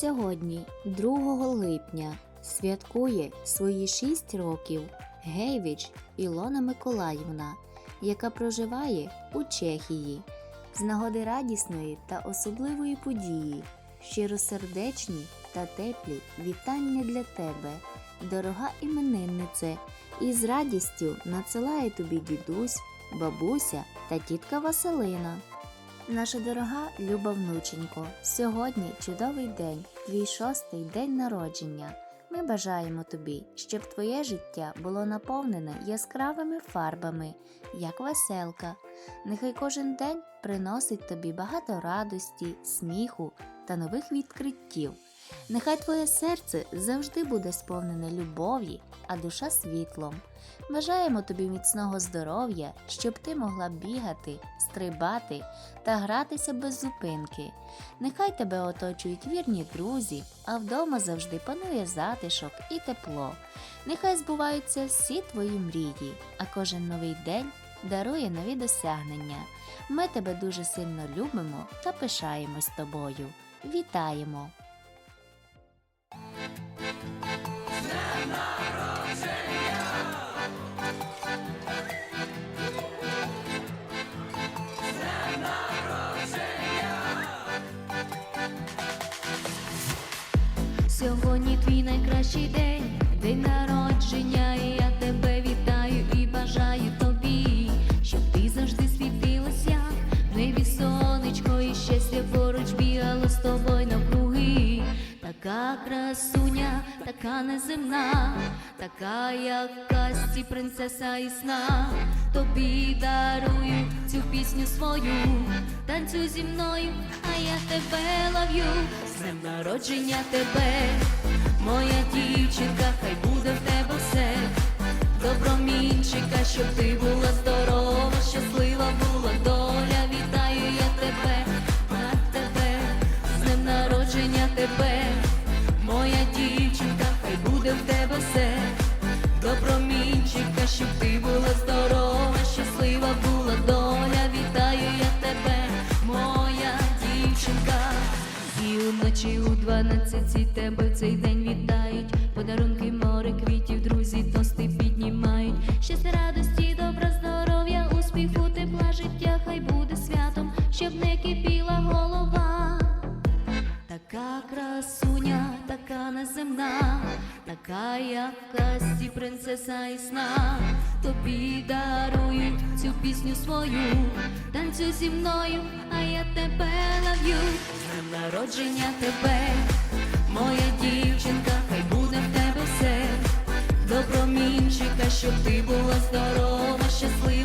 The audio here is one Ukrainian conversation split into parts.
Сьогодні, 2 липня, святкує свої 6 років Гейвіч Ілона Миколаївна, яка проживає у Чехії. З нагоди радісної та особливої події, щиросердечні та теплі вітання для тебе, дорога імениннице, і з радістю надсилає тобі дідусь, бабуся та тітка Василина. Наша дорога Люба внученько, сьогодні чудовий день, твій шостий день народження. Ми бажаємо тобі, щоб твоє життя було наповнене яскравими фарбами, як веселка. Нехай кожен день приносить тобі багато радості, сміху та нових відкриттів. Нехай твоє серце завжди буде сповнене любов'ю, а душа світлом. Бажаємо тобі міцного здоров'я, щоб ти могла бігати, стрибати та гратися без зупинки. Нехай тебе оточують вірні друзі, а вдома завжди панує затишок і тепло. Нехай збуваються всі твої мрії, а кожен новий день дарує нові досягнення. Ми тебе дуже сильно любимо та пишаємось тобою. Вітаємо! Твій найкращий день, день народження, і я тебе вітаю і бажаю тобі, щоб ти завжди світилась як в небі сонечко, і щастя поруч бігало з тобою навкруги. Така красуня, така неземна, така як казці принцеса і сна. Тобі дарую цю пісню свою, танцюй зі мною, а я тебе лов'ю. З днем народження тебе, моя дівчинка, хай буде в тебе все. Добромінчика, щоб ти була здорова, щаслива була доля. Вітаю я тебе, на тебе, з днем народження тебе, моя дівчинка, хай буде в тебе все. Добромінчика, щоб ти була дванадцяті тебе цей день вітають. Подарунки, море, квітів, друзі, тости піднімають. Щастя, радості, добра, здоров'я, успіху, тепла життя, хай буде святом, щоб не кипіла голова. Така красуня, така неземна, така як в казці принцеса і сна. Тобі дарую цю пісню свою, танцюй зі мною, а я тебе лов'ю. З днем народження тебе, моя дівчинка, хай буде в тебе все. Добромінчика, щоб ти була здорова, щаслива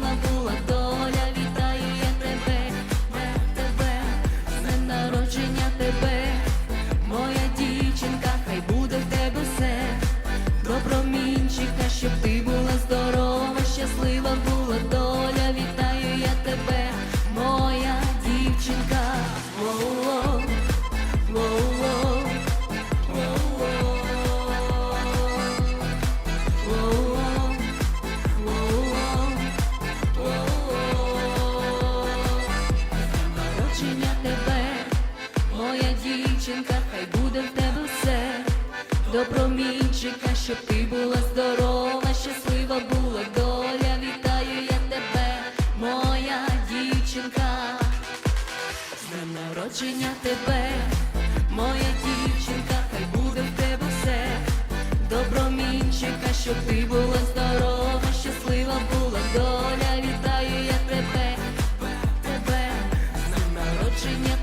моя дівчинка, хай буде в тебе все, добромінчика, щоб ти була здорова, щаслива була доля, вітаю я тебе, моя дівчинка, з днем народження тебе, моя дівчинка, хай буде в тебе все, добромінчика, щоб ти була здорова, щаслива була доля, вітаю я тебе, тебе, з днем народження.